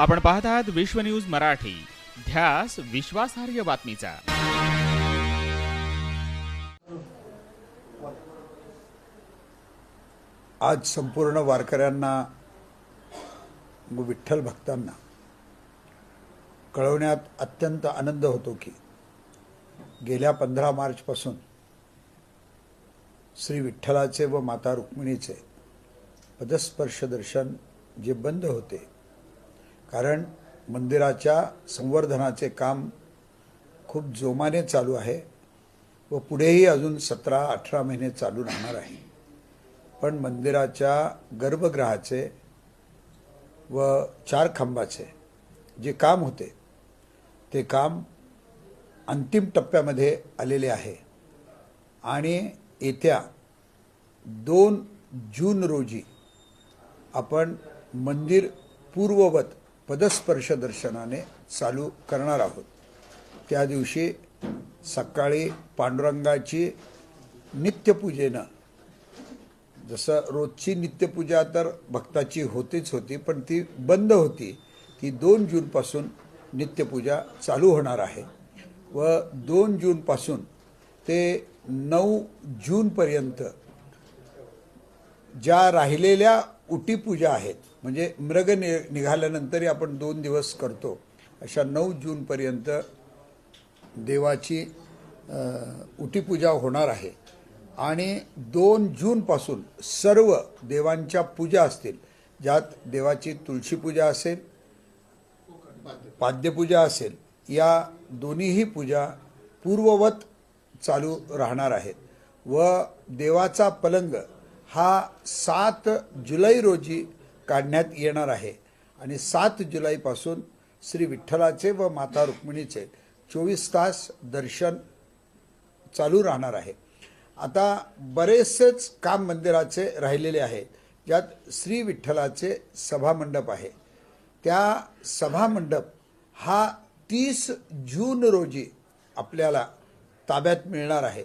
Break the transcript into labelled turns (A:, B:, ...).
A: आपण पाहत आहात विश्व न्यूज मराठी. ध्यास विश्वासार्ह बातमीचा.
B: आज संपूर्ण वारकऱ्यांना विठ्ठल भक्तांना कळवण्यात अत्यंत आनंद होतो की गेल्या पंधरा मार्चपासून श्री विठ्ठलाचे व माता रुक्मिणीचे पदस्पर्श दर्शन जे बंद होते कारण मंदिराच्या संवर्धनाचे काम खूप जोमाने चालू आहे व पुढेही अजून सतरा अठरा महिने चालू राहणार आहे. पण मंदिराच्या गर्भगृहाचे व चार खांबाचे जे काम होते ते काम अंतिम टप्प्यामध्ये आलेले आहे. आणि येत्या दोन जून रोजी आपण मंदिर पूर्ववत पदस्पर्श दर्शनाने चालू करणार आहोत. त्या दिवशी सकाळी पांडुरंगाची नित्यपूजेनं जसं रोजची नित्यपूजा तर भक्ताची होतीच होती पण ती बंद होती. ती दोन जूनपासून नित्यपूजा चालू होणार आहे व दोन जूनपासून ते नऊ जूनपर्यंत ज्या राहिलेल्या उटीपूजा आहेत. म्हणजे मृग नि निघाल्यानंतरही आपण दोन दिवस करतो. अशा नऊ जूनपर्यंत देवाची उटीपूजा होणार आहे. आणि दोन जूनपासून सर्व देवांच्या पूजा असतील. ज्यात देवाची तुळशी पूजा असेल पाद्यपूजा असेल या दोन्हीही पूजा पूर्ववत चालू राहणार आहेत. व देवाचा पलंग हा सात जुलै रोजी काढण्यात येणार आहे. आणि सात जुलैपासून श्री विठ्ठलाचे व माता रुक्मिणीचे चोवीस तास दर्शन चालू राहणार आहे. आता बरेचसेच काम मंदिराचे राहिलेले आहे. ज्यात श्री विठ्ठलाचे सभामंडप आहे. त्या सभामंडप हा तीस जून रोजी आपल्याला ताब्यात मिळणार आहे.